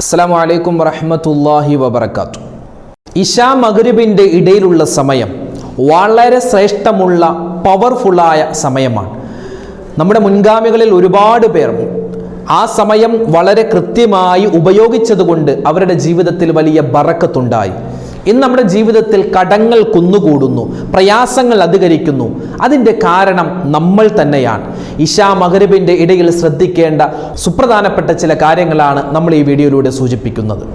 അസ്സാം വലൈക്കും വറഹമത്തല്ലാഹി വബർക്കാത്തു ഇഷാ മഗരിബിന്റെ ഇടയിലുള്ള സമയം വളരെ ശ്രേഷ്ഠമുള്ള പവർഫുള്ളായ സമയമാണ്. നമ്മുടെ മുൻഗാമികളിൽ ഒരുപാട് പേർ ആ സമയം വളരെ കൃത്യമായി ഉപയോഗിച്ചതുകൊണ്ട് അവരുടെ ജീവിതത്തിൽ വലിയ ബറക്കത്തുണ്ടായി. ഇന്ന് നമ്മുടെ ജീവിതത്തിൽ കടങ്ങൾ കുന്നുകൂടുന്നു പ്രയാസങ്ങൾ അധികരിക്കുന്നു. അതിന്റെ കാരണം നമ്മൾ തന്നെയാണ്. ഇഷാ മഹരബിന്റെ ഇടയിൽ ശ്രദ്ധിക്കേണ്ട സുപ്രധാനപ്പെട്ട ചില കാര്യങ്ങളാണ് നമ്മൾ ഈ വീഡിയോയിലൂടെ സൂചിപ്പിക്കുന്നത്.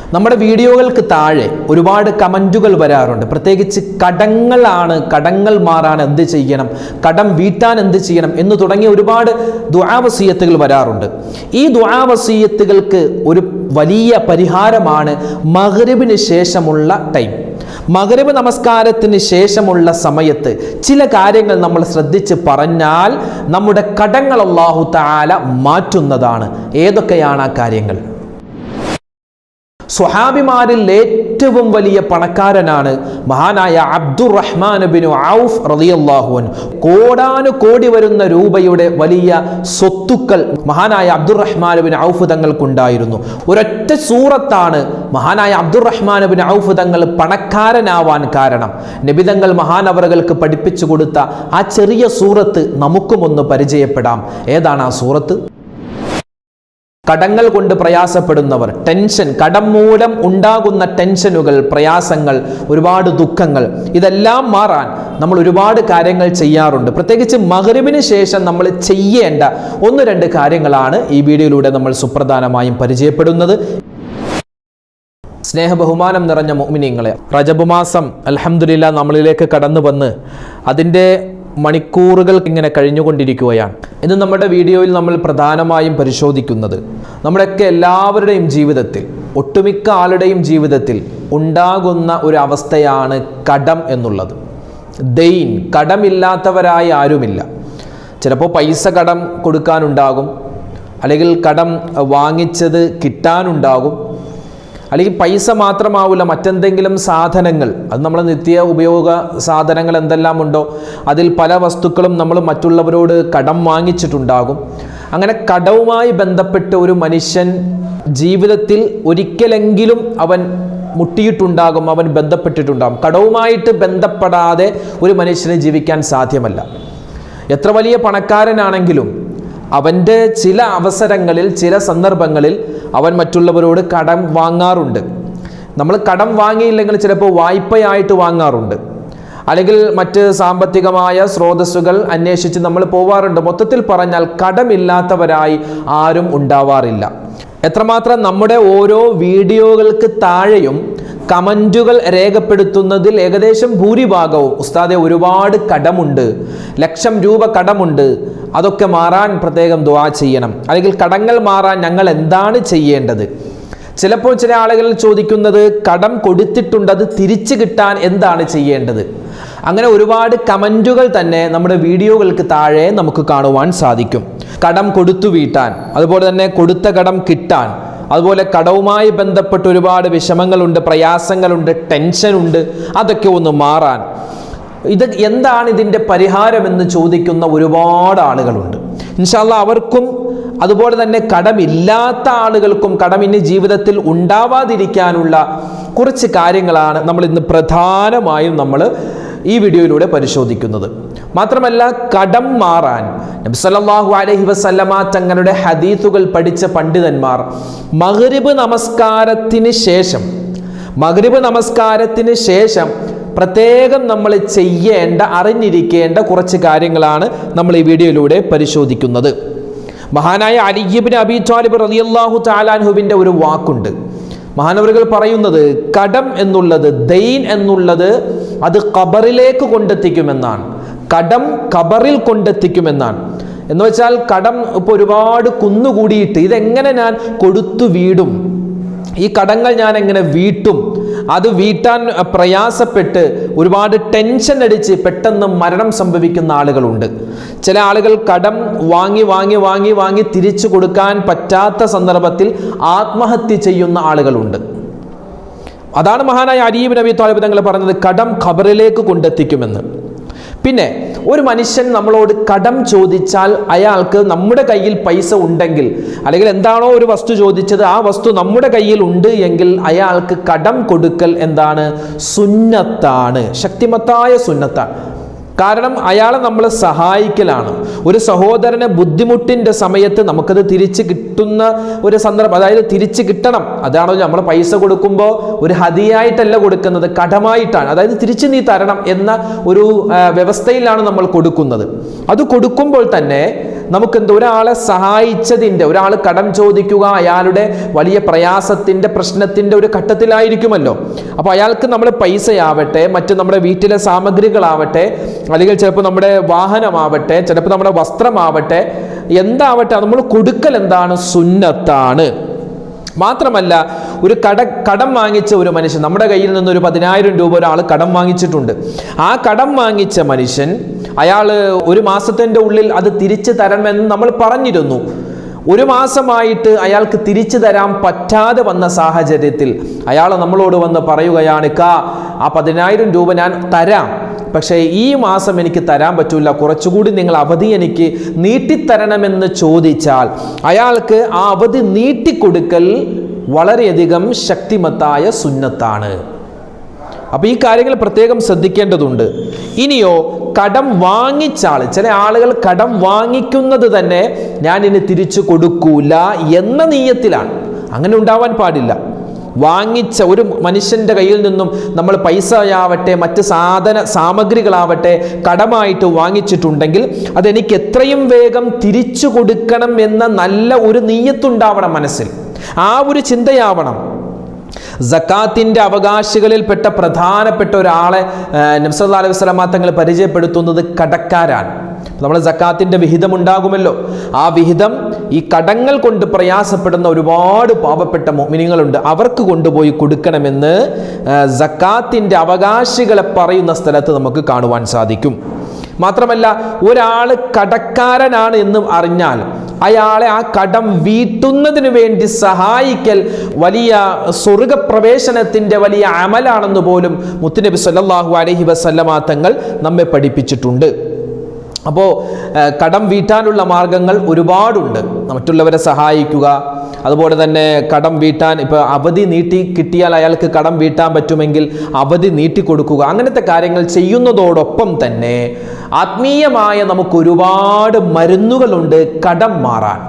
നമ്മുടെ വീഡിയോകൾക്ക് താഴെ ഒരുപാട് കമന്റുകൾ വരാറുണ്ട്. പ്രത്യേകിച്ച് കടങ്ങളാണ് കടങ്ങൾ മാറാൻ എന്ത് ചെയ്യണം കടം വീട്ടാൻ എന്ത് ചെയ്യണം എന്ന് തുടങ്ങിയ ഒരുപാട് ദുആവസീയത്തുകൾ വരാറുണ്ട്. ഈ ദുആവസീയത്തുകൾക്ക് ഒരു വലിയ പരിഹാരമാണ് മഗ്രിബിന് ശേഷമുള്ള ടൈം. മകരവ് നമസ്കാരത്തിന് ശേഷമുള്ള സമയത്ത് ചില കാര്യങ്ങൾ നമ്മൾ ശ്രദ്ധിച്ച് പറഞ്ഞാൽ നമ്മുടെ കടങ്ങൾ അള്ളാഹു താല മാറ്റുന്നതാണ്. ഏതൊക്കെയാണ് ആ കാര്യങ്ങൾ? സ്വഹാബിമാരിൽ ഏറ്റവും വലിയ പണക്കാരനാണ് മഹാനായ അബ്ദുറഹ്മാൻ ബിൻ ഔഫ് റളിയല്ലാഹുൻ കോടാനു കോടി വരുന്ന രൂപയുടെ വലിയ സ്വത്തുക്കൾ മഹാനായ അബ്ദുറഹ്മാൻ ബിൻ ഔഫ് തങ്ങൾക്കുണ്ടായിരുന്നു. ഒരൊറ്റ സൂറത്താണ് മഹാനായ അബ്ദുറഹ്മാൻ ബിൻ ഔഫ് തങ്ങൾ പണക്കാരനാവാൻ കാരണം. നബിതങ്ങൾ മഹാനവറുകൾക്ക് പഠിപ്പിച്ചു കൊടുത്ത ആ ചെറിയ സൂറത്ത് നമുക്കും ഒന്ന് പരിചയപ്പെടാം. ഏതാണ് ആ സൂറത്ത്? കടങ്ങൾ കൊണ്ട് പ്രയാസപ്പെടുന്നവർ ടെൻഷൻ കടം മൂലം ഉണ്ടാകുന്ന ടെൻഷനുകൾ പ്രയാസങ്ങൾ ഒരുപാട് ദുഃഖങ്ങൾ ഇതെല്ലാം മാറാൻ നമ്മൾ ഒരുപാട് കാര്യങ്ങൾ ചെയ്യാറുണ്ട്. പ്രത്യേകിച്ച് മകരുവിന് ശേഷം നമ്മൾ ചെയ്യേണ്ട ഒന്ന് രണ്ട് കാര്യങ്ങളാണ് ഈ വീഡിയോയിലൂടെ നമ്മൾ സുപ്രധാനമായും പരിചയപ്പെടുന്നത്. സ്നേഹബഹുമാനം നിറഞ്ഞ മോമിനിയങ്ങളെ റജബുമാസം മാസം അൽഹംദുലില്ല നമ്മളിലേക്ക് കടന്നു വന്ന് അതിന്റെ മണിക്കൂറുകൾ ഇങ്ങനെ കഴിഞ്ഞുകൊണ്ടിരിക്കുകയാണ്. ഇന്ന് നമ്മുടെ വീഡിയോയിൽ നമ്മൾ പ്രധാനമായും പരിശോധിക്കുന്നത്. നമ്മുടെയൊക്കെ എല്ലാവരുടെയും ജീവിതത്തിൽ ഒട്ടുമിക്ക ആളുടെയും ജീവിതത്തിൽ ഉണ്ടാകുന്ന ഒരു അവസ്ഥയാണ് കടം എന്നുള്ളത്. ദെയിൻ കടമില്ലാത്തവരായി ആരുമില്ല. ചിലപ്പോൾ പൈസ കടം കൊടുക്കാനുണ്ടാകും. അല്ലെങ്കിൽ കടം വാങ്ങിച്ചത് കിട്ടാനുണ്ടാകും. അല്ലെങ്കിൽ പൈസ മാത്രമാവില്ല മറ്റെന്തെങ്കിലും സാധനങ്ങൾ. അത് നമ്മൾ നിത്യ ഉപയോഗ സാധനങ്ങൾ എന്തെല്ലാം ഉണ്ടോ അതിൽ പല വസ്തുക്കളും നമ്മൾ മറ്റുള്ളവരോട് കടം വാങ്ങിച്ചിട്ടുണ്ടാകും. അങ്ങനെ കടവുമായി ബന്ധപ്പെട്ട് ഒരു മനുഷ്യൻ ജീവിതത്തിൽ ഒരിക്കലെങ്കിലും അവൻ മുട്ടിയിട്ടുണ്ടാകും അവൻ ബന്ധപ്പെട്ടിട്ടുണ്ടാകും. കടവുമായിട്ട് ബന്ധപ്പെടാതെ ഒരു മനുഷ്യന് ജീവിക്കാൻ സാധ്യമല്ല. എത്ര വലിയ പണക്കാരനാണെങ്കിലും അവന്റെ ചില അവസരങ്ങളിൽ ചില സന്ദർഭങ്ങളിൽ അവൻ മറ്റുള്ളവരോട് കടം വാങ്ങാറുണ്ട്. നമ്മൾ കടം വാങ്ങിയില്ലെങ്കിൽ ചിലപ്പോൾ വായ്പയായിട്ട് വാങ്ങാറുണ്ട്. അല്ലെങ്കിൽ മറ്റ് സാമ്പത്തികമായ സ്രോതസ്സുകൾ അന്വേഷിച്ച് നമ്മൾ പോവാറുണ്ട്. മൊത്തത്തിൽ പറഞ്ഞാൽ കടമില്ലാത്തവരായി ആരും ഉണ്ടാവാറില്ല. എത്രമാത്രം നമ്മുടെ ഓരോ വീഡിയോകൾക്ക് താഴെയും കമന്റുകൾ രേഖപ്പെടുത്തുന്നതിൽ ഏകദേശം ഭൂരിഭാഗവും ഉസ്താദെ ഒരുപാട് കടമുണ്ട് ലക്ഷം രൂപ കടമുണ്ട്. അതൊക്കെ മാറാൻ പ്രത്യേകം ദുവാ ചെയ്യണം. അല്ലെങ്കിൽ കടങ്ങൾ മാറാൻ ഞങ്ങൾ എന്താണ് ചെയ്യേണ്ടത്? ചിലപ്പോൾ ചില ആളുകൾ ചോദിക്കുന്നത് കടം കൊടുത്തിട്ടുണ്ട് അത് തിരിച്ചു കിട്ടാൻ എന്താണ് ചെയ്യേണ്ടത്? അങ്ങനെ ഒരുപാട് കമന്റുകൾ തന്നെ നമ്മുടെ വീഡിയോകൾക്ക് താഴെ നമുക്ക് കാണുവാൻ സാധിക്കും. കടം കൊടുത്തു വീട്ടാൻ അതുപോലെ തന്നെ കൊടുത്ത കടം കിട്ടാൻ. അതുപോലെ കടവുമായി ബന്ധപ്പെട്ട് ഒരുപാട് വിഷമങ്ങളുണ്ട് പ്രയാസങ്ങളുണ്ട് ടെൻഷനുണ്ട് അതൊക്കെ ഒന്ന് മാറാൻ. ഇത് എന്താണ് ഇതിന്റെ പരിഹാരമെന്ന് ചോദിക്കുന്ന ഒരുപാട് ആളുകളുണ്ട്. ഇൻഷാല്ല അവർക്കും അതുപോലെ തന്നെ കടമില്ലാത്ത ആളുകൾക്കും കടം ഇനി ജീവിതത്തിൽ ഉണ്ടാവാതിരിക്കാനുള്ള കുറച്ച് കാര്യങ്ങളാണ് നമ്മൾ ഇന്ന് പ്രധാനമായും നമ്മൾ ഈ വീഡിയോയിലൂടെ പരിശോധിക്കുന്നത്. മാത്രമല്ല കടം മാറാൻ. നബ്സല്ലാഹു അലഹി വസല്ലമ തങ്ങളുടെ ഹദീത്തുകൾ പഠിച്ച പണ്ഡിതന്മാർ മഹരിബ് നമസ്കാരത്തിന് ശേഷം മഹരിബ് നമസ്കാരത്തിന് ശേഷം പ്രത്യേകം നമ്മൾ ചെയ്യേണ്ട അറിഞ്ഞിരിക്കേണ്ട കുറച്ച് കാര്യങ്ങളാണ് നമ്മൾ ഈ വീഡിയോയിലൂടെ പരിശോധിക്കുന്നത്. മഹാനായ അലിയബിൻ അബി താലിബ് റളിയല്ലാഹു താലാൻഹുവിന്റെ ഒരു വാക്കുണ്ട്. മഹാനവറുകൾ പറയുന്നത് കടം എന്നുള്ളത് ദൈൻ എന്നുള്ളത് അത് കബറിലേക്ക് കൊണ്ടെത്തിക്കുമെന്നാണ്. കടം കബറിൽ കൊണ്ടെത്തിക്കുമെന്നാണ്. എന്ന് വെച്ചാൽ കടം ഇപ്പോൾ ഒരുപാട് കുന്നുകൂടിയിട്ട് ഇതെങ്ങനെ ഞാൻ കൊടുത്തു വീടും? ഈ കടങ്ങൾ ഞാൻ എങ്ങനെ വീട്ടും? അത് വീട്ടാൻ പ്രയാസപ്പെട്ട് ഒരുപാട് ടെൻഷൻ അടിച്ച് പെട്ടെന്ന് മരണം സംഭവിക്കുന്ന ആളുകളുണ്ട്. ചില ആളുകൾ കടം വാങ്ങി വാങ്ങി വാങ്ങി വാങ്ങി തിരിച്ചു കൊടുക്കാൻ പറ്റാത്ത സന്ദർഭത്തിൽ ആത്മഹത്യ ചെയ്യുന്ന ആളുകളുണ്ട്. അതാണ് മഹാനായ അരീബ് നബി താലിബ് തങ്ങൾ പറഞ്ഞത് കടം ഖബറിലേക്ക് കൊണ്ടെത്തിക്കുമെന്ന്. പിന്നെ ഒരു മനുഷ്യൻ നമ്മളോട് കടം ചോദിച്ചാൽ അയാൾക്ക് നമ്മുടെ കയ്യിൽ പൈസ ഉണ്ടെങ്കിൽ അല്ലെങ്കിൽ എന്താണോ ഒരു വസ്തു ചോദിച്ചത് ആ വസ്തു നമ്മുടെ കയ്യിൽ ഉണ്ട് എങ്കിൽ അയാൾക്ക് കടം കൊടുക്കൽ എന്താണ്? സുന്നത്താണ്. ശക്തിമത്തായ സുന്നത്താണ്. കാരണം അയാളെ നമ്മൾ സഹായിക്കലാണ്. ഒരു സഹോദരനെ ബുദ്ധിമുട്ടിന്റെ സമയത്ത് നമുക്കത് തിരിച്ച് കിട്ടുന്ന ഒരു സന്ദർഭം അതായത് തിരിച്ച് കിട്ടണം. അതാണോ നമ്മൾ പൈസ കൊടുക്കുമ്പോൾ ഒരു ഹതിയായിട്ടല്ല കൊടുക്കുന്നത് കടമായിട്ടാണ്. അതായത് തിരിച്ച് നീ തരണം എന്ന ഒരു വ്യവസ്ഥയിലാണ് നമ്മൾ കൊടുക്കുന്നത്. അത് കൊടുക്കുമ്പോൾ തന്നെ നമുക്ക് എന്താ ഒരാളെ സഹായിച്ചതിന്റെ ഒരാൾ കടം ചോദിക്കുക അയാളുടെ വലിയ പ്രയാസത്തിന്റെ പ്രശ്നത്തിന്റെ ഒരു ഘട്ടത്തിലായിരിക്കുമല്ലോ. അപ്പോൾ അയാൾക്ക് നമ്മൾ പൈസയാവട്ടെ മറ്റ് നമ്മുടെ വീട്ടിലെ സാമഗ്രികളാവട്ടെ അല്ലെങ്കിൽ ചിലപ്പോൾ നമ്മുടെ വാഹനമാവട്ടെ ചിലപ്പോൾ നമ്മുടെ വസ്ത്രമാവട്ടെ എന്താവട്ടെ നമ്മൾ കൊടുക്കൽ എന്താണ്? സുന്നത്താണ്. മാത്രമല്ല ഒരു കട കടം വാങ്ങിച്ച ഒരു മനുഷ്യൻ നമ്മുടെ കയ്യിൽ നിന്ന് ഒരു പതിനായിരം രൂപ ഒരാൾ കടം വാങ്ങിച്ചിട്ടുണ്ട്. ആ കടം വാങ്ങിച്ച മനുഷ്യൻ അയാൾ ഒരു മാസത്തിന്റെ ഉള്ളിൽ അത് തിരിച്ചു തരണമെന്ന് നമ്മൾ പറഞ്ഞിരുന്നു. ഒരു മാസമായിട്ട് അയാൾക്ക് തിരിച്ചു തരാൻ പറ്റാതെ വന്ന സാഹചര്യത്തിൽ അയാൾ നമ്മളോട് വന്ന് പറയുകയാണ് കാ ആ പതിനായിരം രൂപ ഞാൻ തരാം. പക്ഷേ ഈ മാസം എനിക്ക് തരാൻ പറ്റില്ല കുറച്ചുകൂടി നിങ്ങൾ അവധി എനിക്ക് നീട്ടിത്തരണമെന്ന് ചോദിച്ചാൽ അയാൾക്ക് ആ അവധി നീട്ടിക്കൊടുക്കൽ വളരെയധികം ശക്തിമത്തായ സുന്നത്താണ്. അപ്പൊ ഈ കാര്യങ്ങൾ പ്രത്യേകം ശ്രദ്ധിക്കേണ്ടതുണ്ട്. ഇനിയോ കടം വാങ്ങിച്ചാൾ ചില ആളുകൾ കടം വാങ്ങിക്കുന്നത് തന്നെ ഞാൻ ഇനി തിരിച്ചു കൊടുക്കൂല എന്ന നീയത്തിലാണ്. അങ്ങനെ ഉണ്ടാവാൻ പാടില്ല. വാങ്ങിച്ച ഒരു മനുഷ്യന്റെ കയ്യിൽ നിന്നും നമ്മൾ പൈസയാവട്ടെ മറ്റ് സാധന സാമഗ്രികളാവട്ടെ കടമായിട്ട് വാങ്ങിച്ചിട്ടുണ്ടെങ്കിൽ അതെനിക്ക് എത്രയും വേഗം തിരിച്ചു കൊടുക്കണം എന്ന നല്ല ഒരു നീയത്തുണ്ടാവണം മനസ്സിൽ. ആ ഒരു ചിന്തയാവണം. സക്കാത്തിന്റെ അവകാശികളിൽപ്പെട്ട പ്രധാനപ്പെട്ട ഒരാളെ നബ്സല്ലാ അലൈഹി വസ്ലാമ തങ്ങൾ പരിചയപ്പെടുത്തുന്നത് കടക്കാരാണ്. നമ്മൾ സക്കാത്തിന്റെ വിഹിതം ഉണ്ടാകുമല്ലോ. ആ വിഹിതം ഈ കടങ്ങൾ കൊണ്ട് പ്രയാസപ്പെടുന്ന ഒരുപാട് പാവപ്പെട്ട മിനിങ്ങളുണ്ട് അവർക്ക് കൊണ്ടുപോയി കൊടുക്കണമെന്ന് സക്കാത്തിന്റെ അവകാശികളെ പറയുന്ന സ്ഥലത്ത് നമുക്ക് കാണുവാൻ സാധിക്കും. മാത്രമല്ല ഒരാൾ കടക്കാരനാണ് എന്ന് അറിഞ്ഞാൽ അയാളെ ആ കടം വീട്ടുന്നതിന് വേണ്ടി സഹായിക്കൽ വലിയ സ്വർഗപ്രവേശനത്തിന്റെ വലിയ അമലാണെന്ന് പോലും മുത്തുനബി സല്ലാഹു അലഹി വസല്ലമ തങ്ങൾ നമ്മെ പഠിപ്പിച്ചിട്ടുണ്ട്. അപ്പോൾ കടം വീട്ടാനുള്ള മാർഗങ്ങൾ ഒരുപാടുണ്ട്. മറ്റുള്ളവരെ സഹായിക്കുക അതുപോലെ തന്നെ കടം വീട്ടാൻ ഇപ്പോൾ അവധി നീട്ടി കിട്ടിയാൽ അയാൾക്ക് കടം വീട്ടാൻ പറ്റുമെങ്കിൽ അവധി നീട്ടിക്കൊടുക്കുക അങ്ങനത്തെ കാര്യങ്ങൾ ചെയ്യുന്നതോടൊപ്പം തന്നെ ആത്മീയമായ നമുക്ക് ഒരുപാട് മരുന്നുകളുണ്ട് കടം മാറാൻ.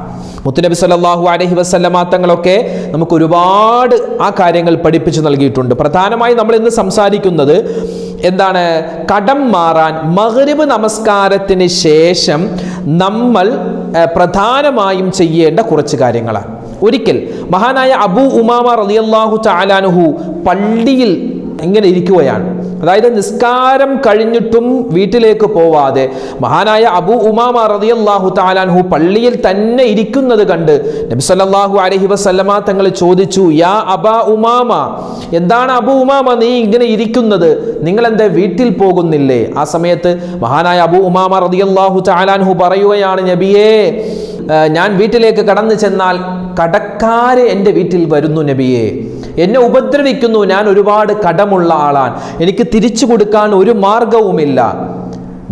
മുത്തുനബി സല്ലല്ലാഹു അലഹി വസല്ലമ തങ്ങളൊക്കെ നമുക്ക് ഒരുപാട് ആ കാര്യങ്ങൾ പഠിപ്പിച്ചു നൽകിയിട്ടുണ്ട്. പ്രധാനമായി നമ്മൾ ഇന്ന് സംസാരിക്കുന്നത് എന്താണ്? കടം മാറാൻ മഗ്രിബ് നമസ്കാരത്തിന് ശേഷം നമ്മൾ പ്രധാനമായും ചെയ്യേണ്ട കുറച്ച് കാര്യങ്ങളാണ്. ഒരിക്കൽ മഹാനായ അബു ഉമാമ റളിയല്ലാഹു ചാലാനുഹു പള്ളിയിൽ ഇങ്ങനെ ഇരിക്കുകയാണ്. അതായത് നിസ്കാരം കഴിഞ്ഞിട്ടും വീട്ടിലേക്ക് പോവാതെ മഹാനായ അബു ഉമാമ റളിയല്ലാഹു താലാൻഹു പള്ളിയിൽ തന്നെ ഇരിക്കുന്നത് കണ്ട് നബിസല്ലാഹു അലഹി വസല്ലമ തങ്ങൾ ചോദിച്ചു യാ അബ ഉമാമ എന്താണ് അബു ഉമാമ നീ ഇങ്ങനെ ഇരിക്കുന്നത്? നിങ്ങൾ എന്താ വീട്ടിൽ പോകുന്നില്ലേ? ആ സമയത്ത് മഹാനായ അബു ഉമാമ റളിയല്ലാഹു താലാൻഹു പറയുകയാണ് നബിയേ ഞാൻ വീട്ടിലേക്ക് കടന്നു ചെന്നാൽ കടക്കാര് എന്റെ വീട്ടിൽ വരുന്നു നബിയെ. എന്നെ ഉപദ്രവിക്കുന്നു. ഞാൻ ഒരുപാട് കടമുള്ള ആളാണ്. എനിക്ക് തിരിച്ചു കൊടുക്കാൻ ഒരു മാർഗവുമില്ല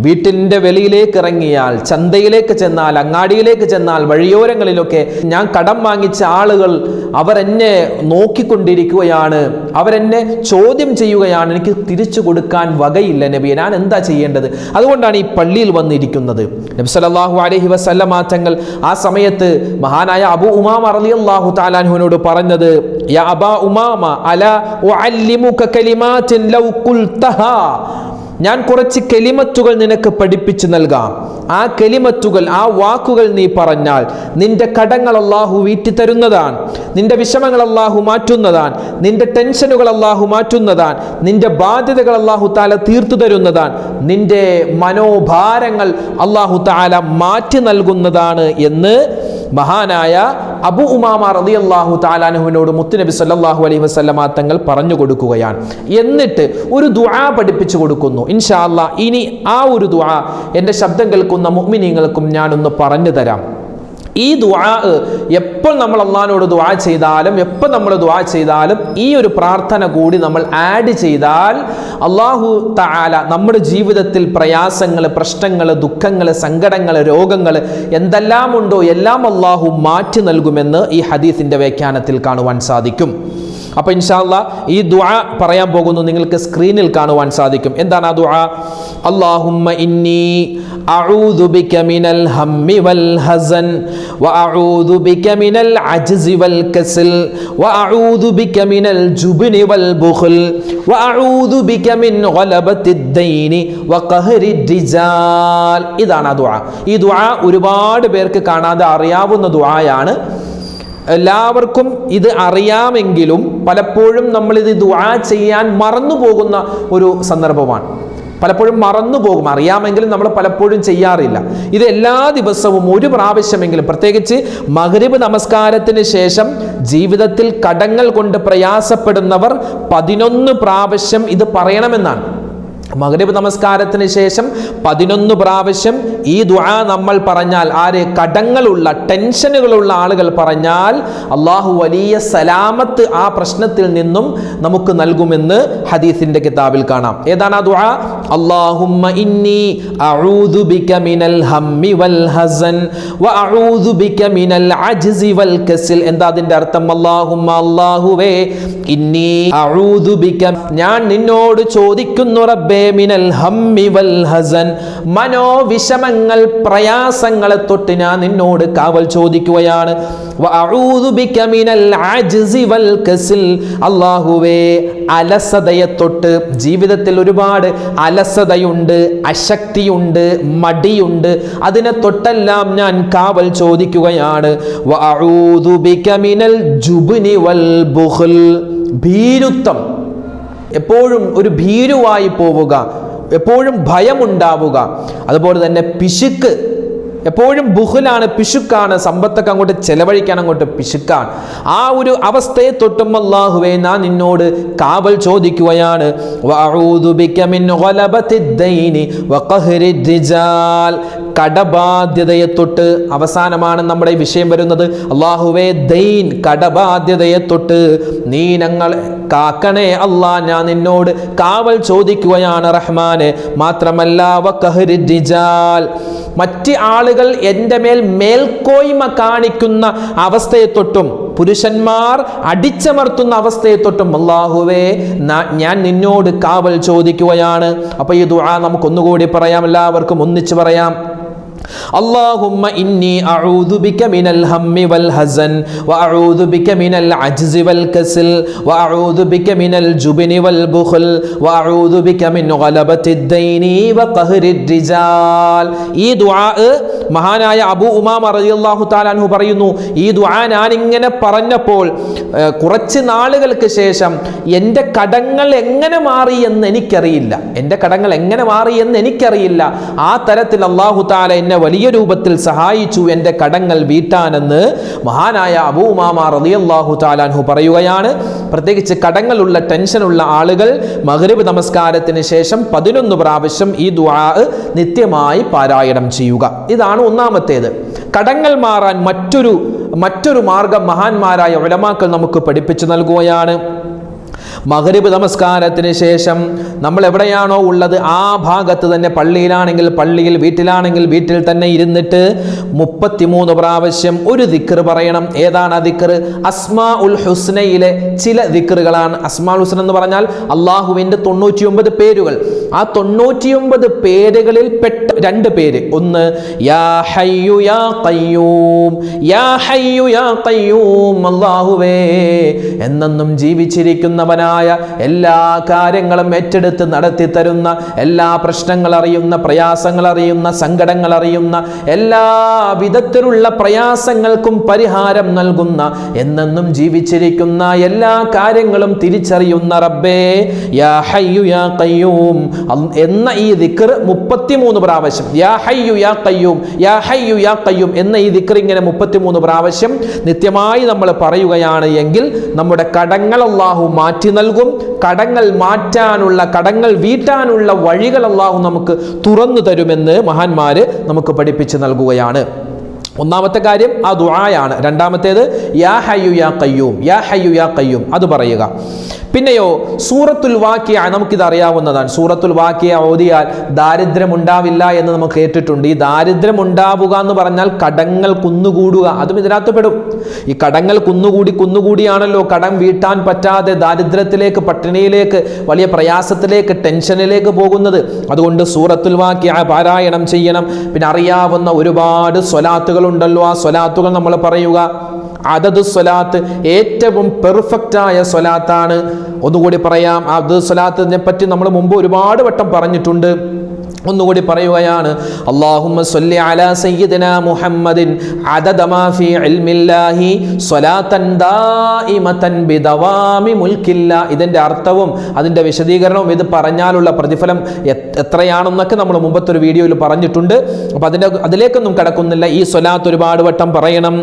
വീട്ടിന്റെ വെളിയിലേക്ക് ഇറങ്ങിയാൽ ചന്തയിലേക്ക് ചെന്നാൽ അങ്ങാടിയിലേക്ക് ചെന്നാൽ വഴിയോരങ്ങളിലൊക്കെ ഞാൻ കടം വാങ്ങിച്ച ആളുകൾ അവരെന്നെ നോക്കിക്കൊണ്ടിരിക്കുകയാണ് അവരെന്നെ ചോദ്യം ചെയ്യുകയാണ് എനിക്ക് തിരിച്ചു കൊടുക്കാൻ വകയില്ല നബി ഞാൻ എന്താ ചെയ്യേണ്ടത്? അതുകൊണ്ടാണ് ഈ പള്ളിയിൽ വന്നിരിക്കുന്നത്. നബി സല്ലല്ലാഹു അലൈഹി വസല്ലമ തങ്ങൾ ആ സമയത്ത് മഹാനായ അബു ഉമാമ റളിയല്ലാഹു താലാൻഹുവിനോട് പറഞ്ഞത് യാ അബാ ഉമാമ അല ലൗ ഞാൻ കുറച്ച് കെലിമത്തുകൾ നിനക്ക് പഠിപ്പിച്ചു നൽകാം. ആ കെലിമത്തുകൾ ആ വാക്കുകൾ നീ പറഞ്ഞാൽ നിന്റെ കടങ്ങൾ അള്ളാഹു വീറ്റിത്തരുന്നതാണ് തരുന്നതാണ്. നിന്റെ വിഷമങ്ങൾ അള്ളാഹു മാറ്റുന്നതാണ്. നിന്റെ ടെൻഷനുകൾ അള്ളാഹു മാറ്റുന്നതാണ്. നിന്റെ ബാധ്യതകൾ അള്ളാഹു താല തീർത്തു തരുന്നതാണ്. നിന്റെ മനോഭാരങ്ങൾ അള്ളാഹു താല മാറ്റി നൽകുന്നതാണ് എന്ന് മഹാനായ അബു ഉമാമ അള്ളാഹു താലാനുഹുവിനോട് മുത്തുനബി സല്ലാഹു അലൈഹി വസല്ലമ തങ്ങൾ പറഞ്ഞു കൊടുക്കുകയാണ്. എന്നിട്ട് ഒരു ദുആ പഠിപ്പിച്ചു കൊടുക്കുന്നു. ഇൻഷാ അല്ലാ ഇനി ആ ഒരു ദുആ എന്റെ ശബ്ദം കേൾക്കുന്ന മുഅ്മിനീങ്ങൾക്കും ഞാനൊന്ന് പറഞ്ഞു തരാം. ഈ ദുആ എപ്പോൾ നമ്മൾ അള്ളാഹിനോട് ദുആ ചെയ്താലും എപ്പോൾ നമ്മൾ ദുആ ചെയ്താലും ഈ ഒരു പ്രാർത്ഥന കൂടി നമ്മൾ ആഡ് ചെയ്താൽ അള്ളാഹു താല നമ്മുടെ ജീവിതത്തിൽ പ്രയാസങ്ങൾ പ്രശ്നങ്ങൾ ദുഃഖങ്ങൾ സങ്കടങ്ങൾ രോഗങ്ങൾ എന്തെല്ലാം ഉണ്ടോ എല്ലാം അള്ളാഹു മാറ്റി നൽകുമെന്ന് ഈ ഹദീസിന്റെ വ്യാഖ്യാനത്തിൽ കാണുവാൻ സാധിക്കും. അപ്പൊ ഇൻഷാല്ല ഈ ദുആ പറയാൻ പോകുന്നു നിങ്ങൾക്ക് സ്ക്രീനിൽ കാണുവാൻ സാധിക്കും. എന്താണ് ആ ദുആ? അല്ലാഹുമ്മ ഇന്നി അഊദു ബിക മിനൽ ഹമ്മി വൽ ഹസൻ വഅഊദു ബിക മിനൽ അജ്സി വൽ കസൽ വഅഊദു ബിക മിനൽ ജുബ്നി വൽ ബുഖൽ വഅഊദു ബിക മിൻ ഗലബത്തിദ് ദൈനി വഖഹരി റിജാൽ ഇതാണ് ആ ദുആ. ഈ ദുആ ഒരുപാട് പേർക്ക് കാണാതെ അറിയാവുന്ന ദുആയാണ് എല്ലാവർക്കും ഇത് അറിയാമെങ്കിലും പലപ്പോഴും നമ്മളിത് ദുആ ചെയ്യാൻ മറന്നു പോകുന്ന ഒരു സന്ദർഭമാണ്. പലപ്പോഴും മറന്നു പോകും അറിയാമെങ്കിലും നമ്മൾ പലപ്പോഴും ചെയ്യാറില്ല. ഇത് എല്ലാ ദിവസവും ഒരു പ്രാവശ്യമെങ്കിലും. പ്രത്യേകിച്ച് മഗ്രിബ് നമസ്കാരത്തിന് ശേഷം ജീവിതത്തിൽ കടങ്ങൾ കൊണ്ട് പ്രയാസപ്പെടുന്നവർ പതിനൊന്ന് പ്രാവശ്യം ഇത് പറയണമെന്നാണ്. മഗ്രിബ് നമസ്കാരത്തിന് ശേഷം പതിനൊന്ന് പ്രാവശ്യം ഈ ദുആ നമ്മൾ പറഞ്ഞാൽ ആര് കടങ്ങളുള്ള ടെൻഷനുകളുള്ള ആളുകൾ പറഞ്ഞാൽ അള്ളാഹു വലിയ സലാമത്ത് ആ പ്രശ്നത്തിൽ നിന്നും നമുക്ക് നൽകുമെന്ന് ഹദീസിന്റെ കിതാബിൽ കാണാം. ഏതാണ് ആ ദുആ? അല്ലാഹുമ്മ ഇന്നി അഊദു ബിക മിനൽ ഹമ്മി വൽ ഹസൻ വ അഊദു ബിക മിനൽ അജ്സി വൽ കസൽ. എന്താ അതിന്റെ അർത്ഥം? അല്ലാഹുമ്മ അല്ലാഹുവേ ഇന്നി അഊദു ബിക ഞാൻ നിന്നോട് ചോദിക്കുന്നു റബ്ബേ മിനൽ ഹമ്മി വൽ ഹസൻ. മനോവിഷമങ്ങൾ പ്രയാസങ്ങളെ തൊട്ട് ഞാൻ നിന്നോട് കാവൽ ചോദിക്കുകയാണ്. അലസതയെ തൊട്ട് ജീവിതത്തിൽ ഒരുപാട് അലസതയുണ്ട് അശക്തിയുണ്ട് മടിയുണ്ട്. അതിനെ തൊട്ടെല്ലാം ഞാൻ കാവൽ ചോദിക്കുകയാണ്. ഭീരുത്വം. എപ്പോഴും ഒരു ഭീരുവായി പോവുക. എപ്പോഴും ഭയമുണ്ടാവുക. അതുപോലെ തന്നെ പിശുക്ക്. എപ്പോഴും ബുഹുലാണ് പിശുക്കാണ്. സമ്പത്തൊക്കെ അങ്ങോട്ട് ചെലവഴിക്കാൻ അങ്ങോട്ട് പിശുക്കാണ്. ആ ഒരു അവസ്ഥയെ തൊട്ടും അല്ലാഹുവേ ഞാൻ നിന്നോട് കാവൽ ചോദിക്കുകയാണ്. കടബാധ്യതയെ തൊട്ട് അവസാനമാണ് നമ്മുടെ വിഷയം വരുന്നത്. അള്ളാഹുവേ ദൈൻ കടബാധ്യതയെ തൊട്ട് നീ ഞങ്ങൾ കാക്കണേ അല്ലാ ഞാൻ നിന്നോട് കാവൽ ചോദിക്കുകയാണ് റഹ്മാന്. മാത്രമല്ല മറ്റ് ആളുകൾ എന്റെ മേൽ മേൽക്കോയ്മ കാണിക്കുന്ന അവസ്ഥയെ തൊട്ടും പുരുഷന്മാർ അടിച്ചമർത്തുന്ന അവസ്ഥയെ തൊട്ടും അള്ളാഹുവേ ഞാൻ നിന്നോട് കാവൽ ചോദിക്കുകയാണ്. അപ്പൊ ഈ ദുആ നമുക്കൊന്നുകൂടി പറയാം എല്ലാവർക്കും ഒന്നിച്ചു പറയാം. اللهم إني أعوذ بك من الهم والحزن وأعوذ بك من العجز والكسل وأعوذ بك من الجبن والبخل وأعوذ بك من غلبة الدين وقهر الرجال ഈ ദുആ മഹാനായ അബു ഉമാമ റളിയല്ലാഹു തആല അൻഹു പറയുന്നു ഈ ദുആ ഞാൻ ഇങ്ങനെ പറഞ്ഞപ്പോൾ ഏർ, കുറച്ച് നാളുകൾക്ക് ശേഷം എൻ്റെ കടങ്ങൾ എങ്ങനെ മാറി എന്ന് എനിക്കറിയില്ല എൻ്റെ കടങ്ങൾ എങ്ങനെ മാറി എന്ന് എനിക്കറിയില്ല ആ തരത്തിൽ അള്ളാഹു താല എന്നെ വലിയ രൂപത്തിൽ സഹായിച്ചു എന്റെ കടങ്ങൾ വീട്ടാനെന്ന് മഹാനായ അബൂമാമ റളിയല്ലാഹു താലാൻഹു പറയുകയാണ്. പ്രത്യേകിച്ച് കടങ്ങളുള്ള ടെൻഷനുള്ള ആളുകൾ മഗ്രിബ് നമസ്കാരത്തിന് ശേഷം പതിനൊന്ന് പ്രാവശ്യം ഈ ദുആ നിത്യമായി പാരായണം ചെയ്യുക. ഇതാണ് ഒന്നാമത്തേത്. കടങ്ങൾ മാറാൻ മറ്റൊരു മറ്റൊരു മാർഗം മഹാന്മാരായ ഉലമാക്കൾ നമുക്ക് പഠിപ്പിച്ചു നൽകുകയാണ്. മഗ്രിബ് നമസ്കാരത്തിന് ശേഷം നമ്മൾ എവിടെയാണോ ഉള്ളത് ആ ഭാഗത്ത് തന്നെ പള്ളിയിലാണെങ്കിൽ പള്ളിയിൽ വീട്ടിലാണെങ്കിൽ വീട്ടിൽ തന്നെ ഇരുന്നിട്ട് മുപ്പത്തിമൂന്ന് പ്രാവശ്യം ഒരു ദിക്കർ പറയണം. ഏതാണ് ആ ദിക്കർ അസ്മാ ഉൽ ഹുസ്നയിലെ ചില ദിക്കറുകളാണ് അസ്മാ ഉൽ ഹുസ്ന എന്ന് പറഞ്ഞാൽ അള്ളാഹുവിന്റെ തൊണ്ണൂറ്റിയൊമ്പത് പേരുകൾ. ആ തൊണ്ണൂറ്റിയൊമ്പത് പേരുകളിൽ പെട്ട രണ്ട് പേര്. ഒന്ന് യാ ഹയ്യു യാ ഖയ്യൂം. യാ ഹയ്യു യാ ഖയ്യൂം അല്ലാഹുവേ. എന്നെന്നും ജീവിച്ചിരിക്കുന്നവനായ എല്ലാ കാര്യങ്ങളും ഏറ്റെടുത്ത് നടത്തി തരുന്ന എല്ലാ പ്രശ്നങ്ങൾ അറിയുന്ന പ്രയാസങ്ങൾ അറിയുന്ന സങ്കടങ്ങൾ അറിയുന്ന എല്ലാ വിധത്തിലുള്ള പ്രയാസങ്ങൾക്കും പരിഹാരം നൽകുന്ന എന്നെന്നും ജീവിച്ചിരിക്കുന്ന എല്ലാ കാര്യങ്ങളും തിരിച്ചറിയുന്ന റബ്ബേ യാ ഹയ്യു യാ കയ്യൂം എന്ന ഈ ദിക്കർ മുപ്പത്തിമൂന്ന് പ്രാവശ്യം യാ ഹയ്യു യാ കയ്യൂം യാ ഹയ്യു യാ കയ്യൂം എന്ന ഈ ദിക്കർ ഇങ്ങനെ മുപ്പത്തിമൂന്ന് പ്രാവശ്യം നിത്യമായി നമ്മൾ പറയുകയാണ് എങ്കിൽ നമ്മുടെ കടങ്ങൾ അള്ളാഹു മാറ്റി നൽകും. കടങ്ങൾ മാറ്റാനുള്ള കടങ്ങൾ വീട്ടാനുള്ള വഴികൾ അള്ളാഹു നമുക്ക് തുറന്നു തരുമെന്ന് മഹാന്മാര് നമുക്ക് പഠിപ്പിച്ച് നൽകുകയാണ്. ഒന്നാമത്തെ കാര്യം ആ ദുആയാണ്. രണ്ടാമത്തേത് യാ ഹയ്യു യാ കയ്യൂം യാ ഹയ്യു യാ കയ്യൂം അത് പറയുക. പിന്നെയോ സൂറത്തുൽ വാക്യ നമുക്കിത് അറിയാവുന്നതാണ്. സൂറത്തുൽ വാക്യ ഓതിയാൽ ദാരിദ്ര്യം ഉണ്ടാവില്ല എന്ന് നമുക്ക് കേട്ടിട്ടുണ്ട്. ഈ ദാരിദ്ര്യം ഉണ്ടാവുക എന്ന് പറഞ്ഞാൽ കടങ്ങൾ കുന്നുകൂടുക അതും ഇതിനകത്ത് പെടും. ഈ കടങ്ങൾ കുന്നുകൂടി കുന്നുകൂടിയാണല്ലോ കടം വീട്ടാൻ പറ്റാതെ ദാരിദ്ര്യത്തിലേക്ക് പട്ടിണിയിലേക്ക് വലിയ പ്രയാസത്തിലേക്ക് ടെൻഷനിലേക്ക് പോകുന്നത്. അതുകൊണ്ട് സൂറത്തുൽ വാക്യ പാരായണം ചെയ്യണം. പിന്നെ അറിയാവുന്ന ഒരുപാട് സ്വലാത്തുകൾ ഉണ്ടല്ലോ ആ സ്വലാത്തുകൾ നമ്മൾ പറയുക. അതത് സ്വലാത്ത് ഏറ്റവും പെർഫെക്റ്റ് ആയ സ്വലാത്താണ്. ഒന്നുകൂടി പറയാം അത് സ്വലാത്തിനെ പറ്റി നമ്മൾ മുമ്പ് ഒരുപാട് വട്ടം പറഞ്ഞിട്ടുണ്ട്. ഒന്നുകൂടി പറയുകയാണ് അല്ലാഹുമ്മ സ്വല്ലി അലാ മുഹമ്മദിൻ മാ ഫീ ഇൽമില്ലാഹി ദായിമതൻ ബിദവാമി മുൽക്കില്ല. അർത്ഥവും അതിന്റെ വിശദീകരണവും ഇത് പറഞ്ഞാലുള്ള പ്രതിഫലം എത്രയാണെന്നൊക്കെ നമ്മൾ മുമ്പത്തെ ഒരു വീഡിയോയിൽ പറഞ്ഞിട്ടുണ്ട്. അപ്പോൾ അതിന്റെ അതിലേക്കൊന്നും കിടക്കുന്നില്ല. ഈ സ്വലാത്ത് ഒരുപാട് വട്ടം പറയണം.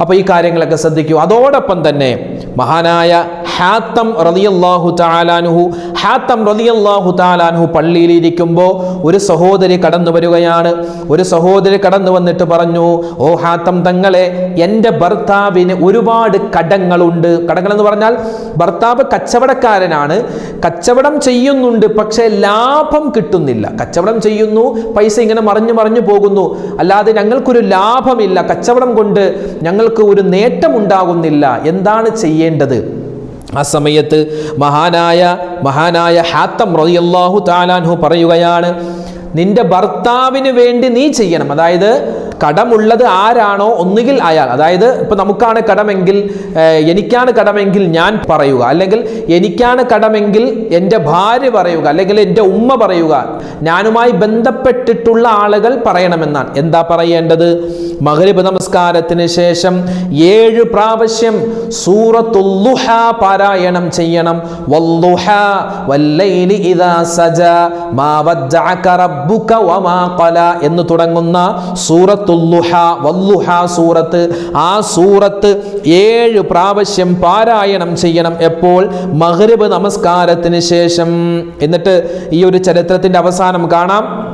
അപ്പോൾ ഈ കാര്യങ്ങളൊക്കെ ശ്രദ്ധിക്കൂ. അതോടൊപ്പം തന്നെ മഹാനായ ഹാത്തം റളിയല്ലാഹു താലാനുഹു ഹാത്തം റളിയല്ലാഹു താലാനുഹു പള്ളിയിലിരിക്കുമ്പോൾ ഒരു സഹോദരി കടന്നു വരികയാണ്. ഒരു സഹോദരി കടന്നു വന്നിട്ട് പറഞ്ഞു ഓ ഹാത്തം തങ്ങളെ എന്റെ ഭർത്താവിന് ഒരുപാട് കടങ്ങളുണ്ട്. കടങ്ങൾ എന്ന് പറഞ്ഞാൽ ഭർത്താവ് കച്ചവടക്കാരനാണ് കച്ചവടം ചെയ്യുന്നുണ്ട് പക്ഷേ ലാഭം കിട്ടുന്നില്ല. കച്ചവടം ചെയ്യുന്നു പൈസ ഇങ്ങനെ മറിഞ്ഞു മറിഞ്ഞു പോകുന്നു. അല്ലാതെ ഞങ്ങൾക്കൊരു ലാഭമില്ല കച്ചവടം കൊണ്ട് ഞങ്ങൾക്ക് ഒരു നേട്ടം ഉണ്ടാകുന്നില്ല എന്താണ് ചെയ്യേണ്ടത്? ആ സമയത്ത് മഹാനായ മഹാനായ ഹാത്തം റളിയല്ലാഹു താലാൻഹു പറയുകയാണ് നിന്റെ ഭർത്താവിന് വേണ്ടി നീ ചെയ്യണം. അതായത് കടമുള്ളത് ആരാണോ ഒന്നുകിൽ അയാൾ. അതായത് ഇപ്പൊ നമുക്കാണ് കടമെങ്കിൽ എനിക്കാണ് കടമെങ്കിൽ ഞാൻ പറയുക. അല്ലെങ്കിൽ എനിക്കാണ് കടമെങ്കിൽ എന്റെ ഭാര്യ പറയുക. അല്ലെങ്കിൽ എന്റെ ഉമ്മ പറയുക. ഞാനുമായി ബന്ധപ്പെട്ടിട്ടുള്ള ആളുകൾ പറയണമെന്നാണ്. എന്താ പറയേണ്ടത്? മഗ്രിബ് നമസ്കാരത്തിന് ശേഷം ഏഴ് പ്രാവശ്യം സൂറത്തുല്ലുഹ പാരായണം ചെയ്യണം. വല്ലുഹ വല്ലൈലി ഇദാ സജ മാ വദ്ദഅക റബ്ബുക വമാ ഖല എന്ന് തുടങ്ങുന്ന സൂറത്തുല്ലുഹ വല്ലുഹ സൂറത്ത് ആ സൂറത്ത് ഏഴ് പ്രാവശ്യം പാരായണം ചെയ്യണം എപ്പോൾ? മഗ്രിബ് നമസ്കാരത്തിന് ശേഷം. എന്നിട്ട് ഈ ഒരു ചരിത്രത്തിന്റെ അവസാനം കാണാം.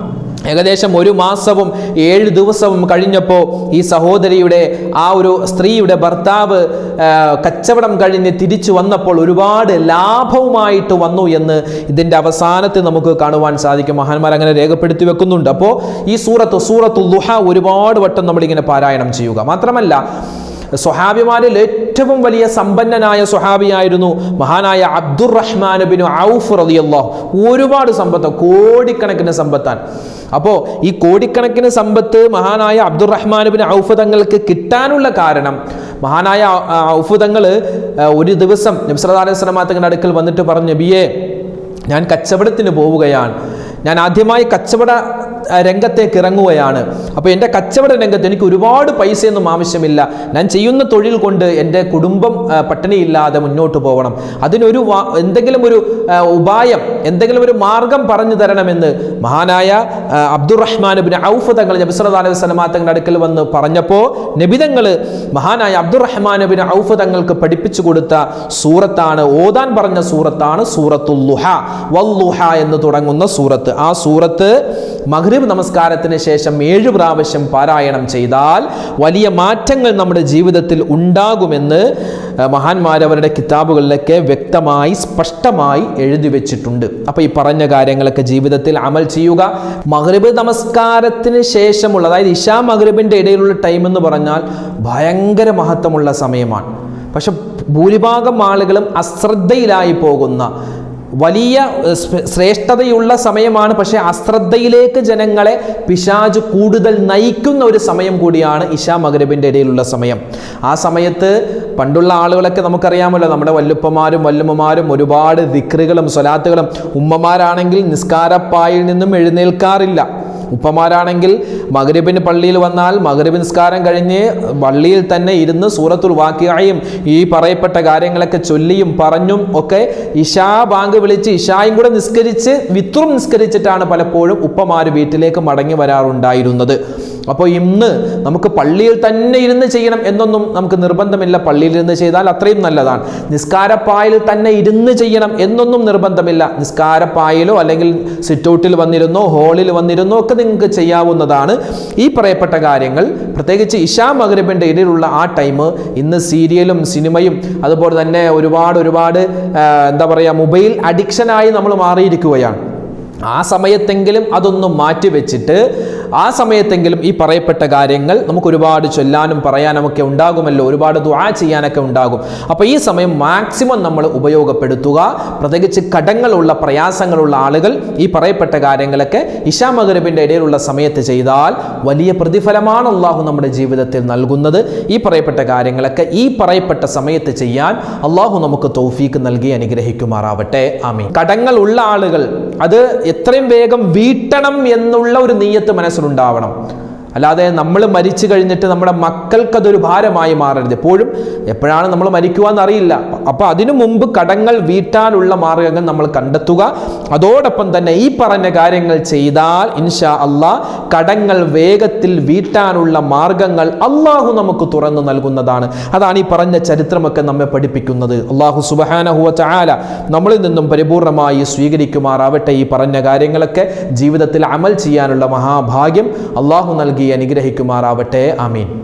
ഏകദേശം ഒരു മാസവും ഏഴ് ദിവസവും കഴിഞ്ഞപ്പോൾ ഈ സഹോദരിയുടെ ആ ഒരു സ്ത്രീയുടെ ഭർത്താവ് കച്ചവടം കഴിഞ്ഞ് തിരിച്ചു വന്നപ്പോൾ ഒരുപാട് ലാഭവുമായിട്ട് വന്നു എന്ന് ഇതിന്റെ അവസാനത്തിൽ നമുക്ക് കാണുവാൻ സാധിക്കും. മഹാന്മാർ അങ്ങനെ രേഖപ്പെടുത്തി വെക്കുന്നുണ്ട്. അപ്പോൾ ഈ സൂറത്ത് സൂറത്ത് ദുഹ ഒരുപാട് വട്ടം നമ്മളിങ്ങനെ പാരായണം ചെയ്യുക. മാത്രമല്ല സ്വഹാബിമാരിൽ ഏറ്റവും വലിയ സമ്പന്നനായ സ്വഹാബിയായിരുന്നു മഹാനായ അബ്ദുറഹ്മാൻ ബിൻ ഔഫ് റളിയല്ലാഹു ഒരുപാട് സമ്പത്ത് കോടിക്കണക്കിന് സമ്പത്താണ്. അപ്പോൾ ഈ കോടിക്കണക്കിന് സമ്പത്ത് മഹാനായ അബ്ദുറഹ്മാൻ ബിൻ ഔഫ് തങ്ങൾക്ക് കിട്ടാനുള്ള കാരണം മഹാനായ ഔഫ് തങ്ങൾ ഒരു ദിവസം നബ്സല്ലാ അലൈഹി തങ്ങളുടെ അടുക്കൽ വന്നിട്ട് പറഞ്ഞു നബിയേ ഞാൻ കച്ചവടത്തിന് പോവുകയാണ്. ഞാൻ ആദ്യമായി കച്ചവട രംഗത്തേക്ക് ഇറങ്ങുകയാണ്. അപ്പോൾ എന്റെ കച്ചവട രംഗത്ത് എനിക്ക് ഒരുപാട് പൈസയൊന്നും ആവശ്യമില്ല. ഞാൻ ചെയ്യുന്ന തൊഴിൽ കൊണ്ട് എന്റെ കുടുംബം പട്ടിണിയില്ലാതെ മുന്നോട്ട് പോകണം അതിനൊരു എന്തെങ്കിലും ഒരു ഉപായം എന്തെങ്കിലും ഒരു മാർഗം പറഞ്ഞു തരണമെന്ന് മഹാനായ അബ്ദുറഹ്മാൻ ബിൻ ഔഫ് തങ്ങൾ നബി സ്വലമാങ്ങളുടെ അടുക്കൽ വന്ന് പറഞ്ഞപ്പോൾ നബിതങ്ങൾ മഹാനായ അബ്ദുറഹ്മാൻ ബിൻ ഔഫ് തങ്ങൾക്ക് പഠിപ്പിച്ചു കൊടുത്ത സൂറത്താണ് ഓതാൻ പറഞ്ഞ സൂറത്താണ് സൂറത്തുൽ ലുഹ. വല്ലുഹ എന്ന് തുടങ്ങുന്ന സൂറത്ത്. ആ സൂറത്ത് മഗ്രിബ് നമസ്കാരത്തിന് ശേഷം ഏഴ് പ്രാവശ്യം പാരായണം ചെയ്താൽ വലിയ മാറ്റങ്ങൾ നമ്മുടെ ജീവിതത്തിൽ ഉണ്ടാകുമെന്ന് മഹാന്മാരവരുടെ കിതാബുകളിലൊക്കെ വ്യക്തമായി സ്പഷ്ടമായി എഴുതി വെച്ചിട്ടുണ്ട്. അപ്പോൾ ഈ പറഞ്ഞ കാര്യങ്ങളൊക്കെ ജീവിതത്തിൽ അമൽ ചെയ്യുക. മഗ്രിബ് നമസ്കാരത്തിന് ശേഷമുള്ള അതായത് ഇഷാ മഗ്രിബിന്റെ ഇടയിലുള്ള ടൈം എന്ന് പറഞ്ഞാൽ ഭയങ്കര മഹത്വമുള്ള സമയമാണ്. പക്ഷെ ഭൂരിഭാഗം ആളുകളും അശ്രദ്ധയിലായി പോകുന്ന വലിയ ശ്രേഷ്ഠതയുള്ള സമയമാണ്. പക്ഷേ അശ്രദ്ധയിലേക്ക് ജനങ്ങളെ പിശാജ് കൂടുതൽ നയിക്കുന്ന ഒരു സമയം കൂടിയാണ് ഇഷാ മകരബിന്റെ ഇടയിലുള്ള സമയം. ആ സമയത്ത് പണ്ടുള്ള ആളുകളൊക്കെ നമുക്കറിയാമല്ലോ നമ്മുടെ വല്ലുപ്പമാരും വല്ലുമ്മമാരും ഒരുപാട് ദിക്റുകളും സ്വലാത്തുകളും ഉമ്മമാരാണെങ്കിൽ നിസ്കാരപ്പായിൽ നിന്നും എഴുന്നേൽക്കാറില്ല. ഉപ്പമാരാണെങ്കിൽ മകരബിന് പള്ളിയിൽ വന്നാൽ മകരബിൻ നിസ്കാരം കഴിഞ്ഞ് പള്ളിയിൽ തന്നെ ഇരുന്ന് സൂറത്തുൽ വാക്കിയായും ഈ പറയപ്പെട്ട കാര്യങ്ങളൊക്കെ ചൊല്ലിയും പറഞ്ഞും ഒക്കെ ഇഷാ ബാങ്ക് വിളിച്ച് ഇഷായും കൂടെ നിസ്കരിച്ച് വിത്രും നിസ്കരിച്ചിട്ടാണ് പലപ്പോഴും ഉപ്പമാര് വീട്ടിലേക്ക് മടങ്ങി വരാറുണ്ടായിരുന്നത്. അപ്പോൾ ഇന്ന് നമുക്ക് പള്ളിയിൽ തന്നെ ഇരുന്ന് ചെയ്യണം എന്നൊന്നും നമുക്ക് നിർബന്ധമില്ല. പള്ളിയിൽ ഇരുന്ന് ചെയ്താൽ അത്രയും നല്ലതാണ്. നിസ്കാരപ്പായയിൽ തന്നെ ഇരുന്ന് ചെയ്യണം എന്നൊന്നും നിർബന്ധമില്ല. നിസ്കാരപ്പായയിലോ അല്ലെങ്കിൽ സിറ്റൗട്ടിൽ വന്നിരുന്നോ ഹോളിൽ വന്നിരുന്നോ ഒക്കെ നിങ്ങൾക്ക് ചെയ്യാവുന്നതാണ്. ഈ പറയപ്പെട്ട കാര്യങ്ങൾ പ്രത്യേകിച്ച് ഇഷാ മകരബിന്റെ ഇടയിലുള്ള ആ ടൈം ഇന്ന് സീരിയലും സിനിമയും അതുപോലെ തന്നെ ഒരുപാട് ഒരുപാട് എന്താ പറയുക മൊബൈൽ അഡിക്ഷനായി നമ്മൾ മാറിയിരിക്കുകയാണ്. ആ സമയത്തെങ്കിലും അതൊന്നും മാറ്റിവെച്ചിട്ട് ആ സമയത്തെങ്കിലും ഈ പറയപ്പെട്ട കാര്യങ്ങൾ നമുക്ക് ഒരുപാട് ചൊല്ലാനും പറയാനുമൊക്കെ ഉണ്ടാകുമല്ലോ. ഒരുപാട് ദുആ ചെയ്യാനൊക്കെ ഉണ്ടാകും. അപ്പോൾ ഈ സമയം മാക്സിമം നമ്മൾ ഉപയോഗപ്പെടുത്തുക. പ്രത്യേകിച്ച് കടങ്ങളുള്ള പ്രയാസങ്ങളുള്ള ആളുകൾ ഈ പറയപ്പെട്ട കാര്യങ്ങളൊക്കെ ഇഷാ മകരബിന്റെ ഇടയിലുള്ള സമയത്ത് ചെയ്താൽ വലിയ പ്രതിഫലമാണ് അള്ളാഹു നമ്മുടെ ജീവിതത്തിൽ നൽകുന്നത്. ഈ പറയപ്പെട്ട കാര്യങ്ങളൊക്കെ ഈ പറയപ്പെട്ട സമയത്ത് ചെയ്യാൻ അള്ളാഹു നമുക്ക് തൗഫീക്ക് നൽകി അനുഗ്രഹിക്കുമാറാവട്ടെ. ആമീൻ. കടങ്ങളുള്ള ആളുകൾ അത് എത്രയും വേഗം വീട്ടണം എന്നുള്ള ഒരു നീയത്ത് മനസ്സിലുണ്ടാവണം. അല്ലാതെ നമ്മൾ മരിച്ചു കഴിഞ്ഞിട്ട് നമ്മുടെ മക്കൾക്ക് അതൊരു ഭാരമായി മാറരുത്. എപ്പോഴും എപ്പോഴാണ് നമ്മൾ മരിക്കുവാന്ന് അറിയില്ല അപ്പൊ അതിനു മുമ്പ് കടങ്ങൾ വീട്ടാനുള്ള മാർഗങ്ങൾ നമ്മൾ കണ്ടെത്തുക. അതോടൊപ്പം തന്നെ ഈ പറഞ്ഞ കാര്യങ്ങൾ ചെയ്താൽ ഇൻഷാ അള്ളാ കടങ്ങൾ വേഗത്തിൽ വീട്ടാനുള്ള മാർഗങ്ങൾ അള്ളാഹു നമുക്ക് തുറന്നു നൽകുന്നതാണ്. അതാണ് ഈ പറഞ്ഞ ചരിത്രമൊക്കെ നമ്മെ പഠിപ്പിക്കുന്നത്. അള്ളാഹു സുബഹാനഹുവ ചാല നമ്മളിൽ നിന്നും പരിപൂർണമായി സ്വീകരിക്കുമാറാവട്ടെ ഈ പറഞ്ഞ കാര്യങ്ങളൊക്കെ ജീവിതത്തിൽ അമൽ ചെയ്യാനുള്ള മഹാഭാഗ്യം അള്ളാഹു നൽകി. അനുഗ്രഹിക്കുമാറാവട്ടെ. ആമീൻ.